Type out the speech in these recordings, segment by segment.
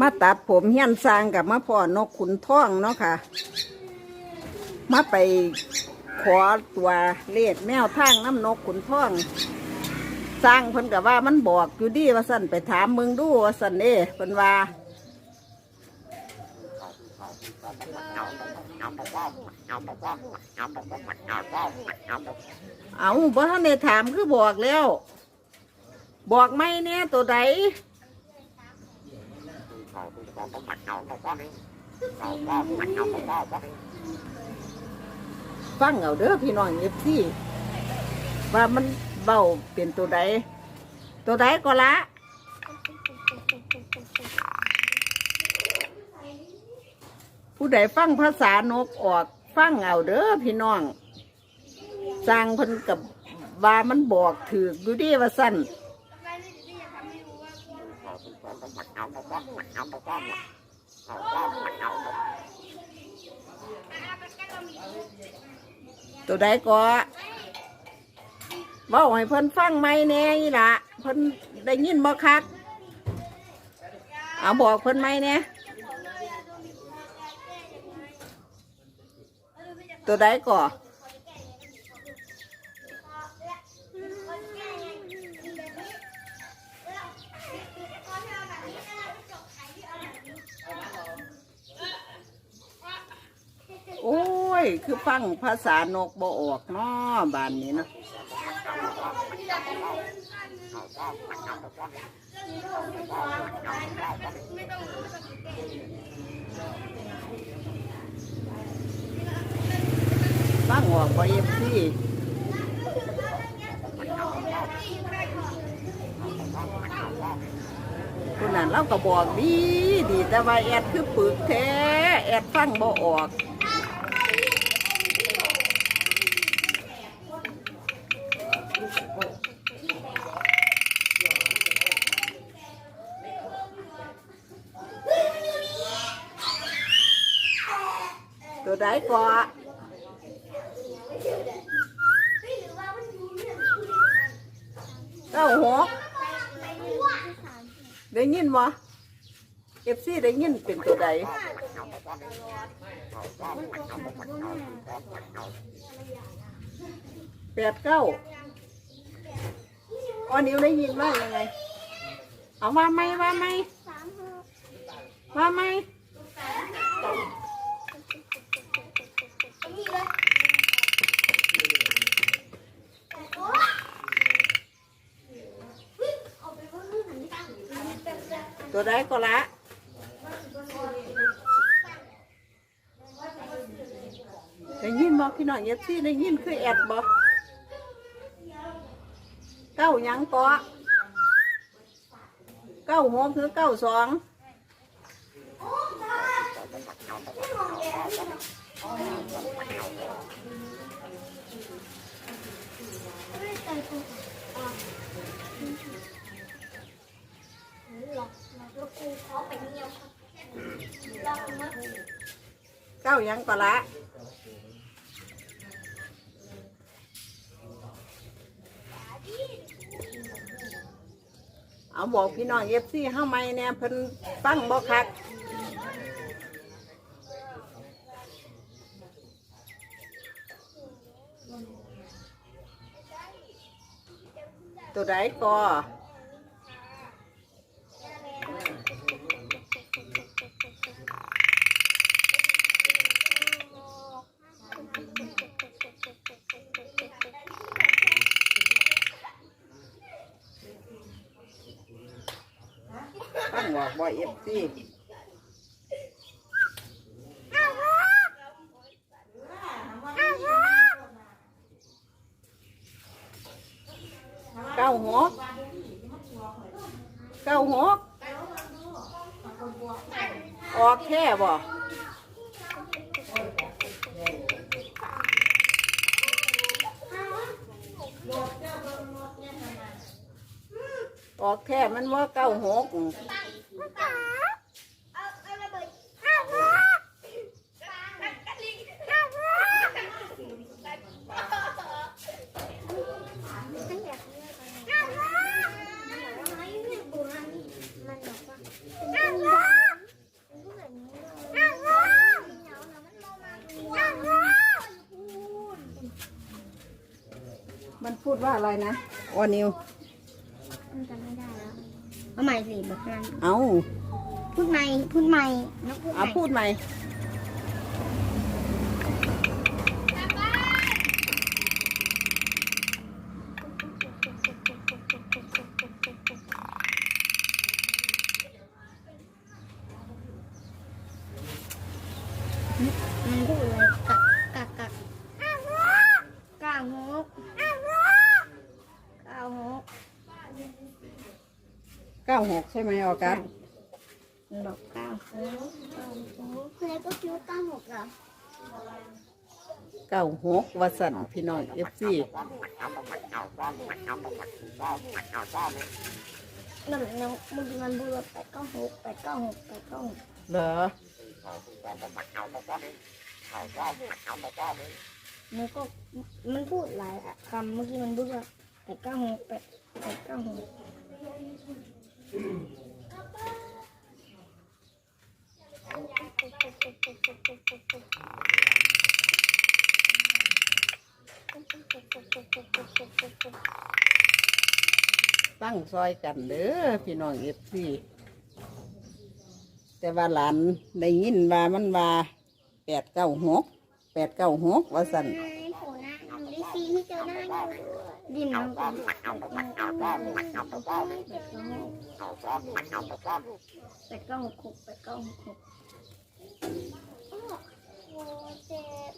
มาตัดผมเฮียนสร้างกับมาพ่อนกขุนท่องเนาะค่ะ มาไปขอตัวเลขแนวทางน้ำนกขุนท่องสร้างเพิ่นกับว่ามันบอกอยู่ดีว่าสั่นไปถามมึงดูว่าสั่นเด้เพิ่นว่าเอาบ่ท่านได้ถามคือบอกแล้ว บอกไม่เนี่ยตัวใด ฟังเอาเด้อพี่น้องเอฟซีว่ามันเบาเป็นตัวใดตัวใดก็ละผู้ใดฟังภาษานกออกฟังเอาเด้อพี่น้องสร้างพิ่นกับว่ามันบอกถือกอยู่ดีว่าสั้น ตัวใดก็เว้าให้เพิ่นฟังไหมแน่นี่ล่ะเพิ่นได้ยินบ่คักเอาบอกเพิ่นไหมแน่ตัวใดก่อ โอ้ย คือฟังภาษานกบ่ออกเนาะบ้านนี้เนาะฟังออกบ่เอฟซีคนนั้นเราก็บอกดีดีแต่ว่าแอดคือปึกแท้แอดฟังบ่ออก ตัวใดก็เก้าหกได้ยินบ่เอฟซีได้ยินเป็นตัวใดแปดเก้าอันนิ้ได้ยินว่ายังไง เอาว่าไหมว่าไหมว่าไหม ตัวใดก็ละได้ยินบอกพี่น้องเย็บซี่ได้ยินคือแอดบอกเก้าหยังเกาะเก้าหกหรือเก้าสอง เก้ายังก็ละเอาบอกพี่น้องเย็บซี่เข้าไม่เนี่ยเพิ่นฟังบ่คักตัวใดก็ตั้ งบอกบ่เอฟซีเก้าหกเก้าหกออกแค่บ่ออกแค่มันว่าเก้าหก มันบอกว่า ว่า อะไรนะออนิวมันจำไม่ได้แล้วเอาใหม่สิแบบนั้นเอาพูดใหม่พูดใหม่นกพูดใหเอาม่พูดใหม่มันพูดเลยกักกักกักก้าวหกก้าวหก เก้าหกใช่ไหมออกัสมันบอกก้าวหกก้าวหกเลยก็คิดว่าก้าวหกเหรอเก้าหกวัสันพี่น้องเอฟซีมันมันมันมันพูดว่าแปดเก้าหกแปดเก้าหกแปดเก้าหกเหรอมันก็มันพูดหลายอะคำเมื่อกี้มันพูดว่าแปดเก้าหกแปดแปดเก้าหก ตั้งซอยกันเด้อพี่น้องเอฟซีแต่ว่าหลานได้ยินว่ามันว่าแปดเก้าหกแปดเก้าหกว่าสันนายโผล่หน้าดูดิซีที่เจอหน้าอยู่ดินน้ำกันแปดเก้าหกแปดเก้าหกแปดเก้าหกหกแปด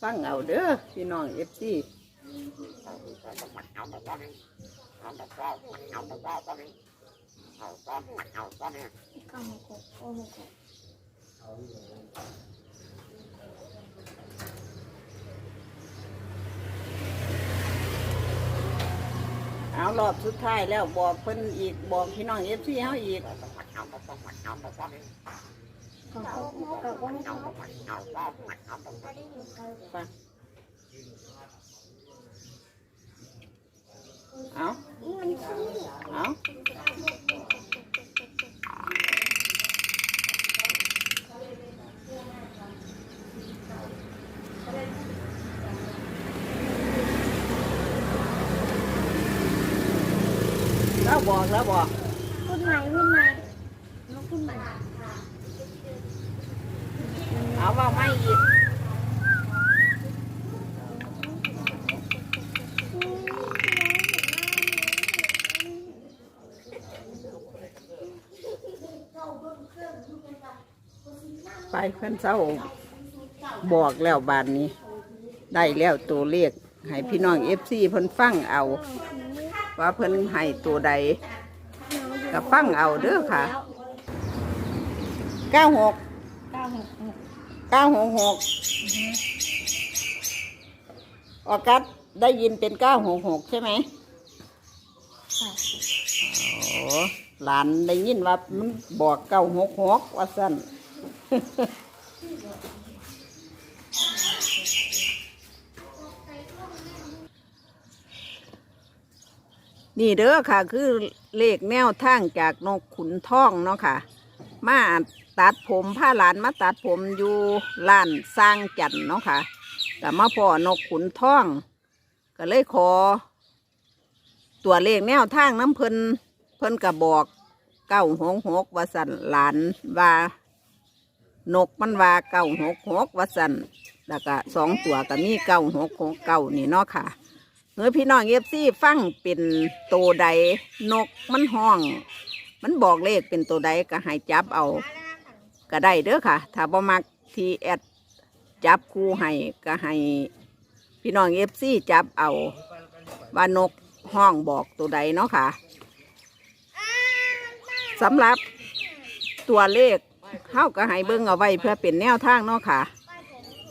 ฟังเอาเด้อพี่น้องเอฟซีเก้าหกหกโอ้หกหก เอารอบสุดท้ายแล้วบอกเพิ่นอีกบอกพี่น้องเอฟซีเฮาอีกเก้าเก้าหกเก้าหกฟังเอาเอา แล้วบอกแล้วบอกพูดใหม่พูดใหม่นกพูดใหม่เอาว่าไม่อีกไปเพิ่นเศร้าบอกแล้วบานนี้ ได้แล้วตัวเลขให้พี่น้องเอฟซีเพิ่นฟังเอา ว่าเพิ่นให้ตัวใดก็ฟังเอาเด้อค่ะเก้าหกเก้าหกหกเก้าหกหกออกัสได้ยินเป็นเก้าหกหกใช่ไหมค่ะโอ้หลานได้ยินว่ามันบอกเก้าหกหกว่าสั้น นี่เด้อค่ะ คือเลขแนวทางจากนกขุนทองเนาะค่ะ มาตัดผมผ้าหลานมาตัดผมอยู่ร้านสร้างจันเนาะค่ะแต่มาพ่อนกขุนทอง ก็เลยขอ ตัวเลขแนวทางน้ำเพิ่นเพิ่นก็บอกเก้าหกหกวสันหลานว่านกมันว่าเก้าหกหกวสันแล้วก็สองตัวก็มีเก้าหกหกเก้านี่เนาะค่ะ เมื่อพี่น้องเอฟซีฟังเป็นตัวใดนกมันห้อง มันบอกเลขเป็นตัวใดก็ให้จับเอาก็ได้เด้อค่ะ ถ้าบ่มักทีแอดจับคู่ให้ก็ให้พี่น้องเอฟซีจับเอาว่านกห้องบอกตัวใดเนาะค่ะสำหรับตัวเลขเข้าก็ให้เบิ่งเอาไว้เพื่อเป็นแนวทางเนาะค่ะ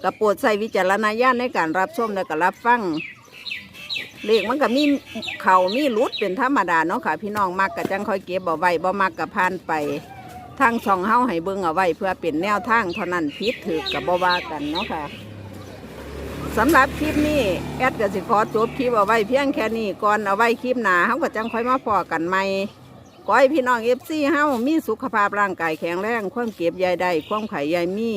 กระโปรดใส่วิจารณญาณในการรับชมและก็รับฟัง เลขมันก็มีเขามีหลุดเป็นธรรมดาเนาะค่ะ พี่น้องมักกะจังคอยเก็บเอาไว้บ่มักกะพานไปทางช่องเฮาให้เบิ่งเอาไว้เพื่อเป็นแนวทางเท่านั้นพิษถือกับบ่ว่ากันเนาะค่ะสำหรับคลิปนี้แอดก็สิขอจบคลิปเอาไว้เพียงแค่นี้ก่อนเอาไว้คลิปหนาเขาก็จังคอยมาพอกันใหม่ขอให้พี่น้องเอฟซีเฮามีสุขภาพร่างกายแข็งแรงความเก็บใยได้ความไข่ใยมี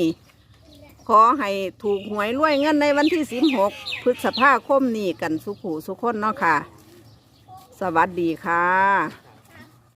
ขอให้ถูกหวยรวยเงินในวันที่สิบหกพฤษภาคมนี้กันสุขูสุขคนเนาะค่ะ สวัสดีค่ะ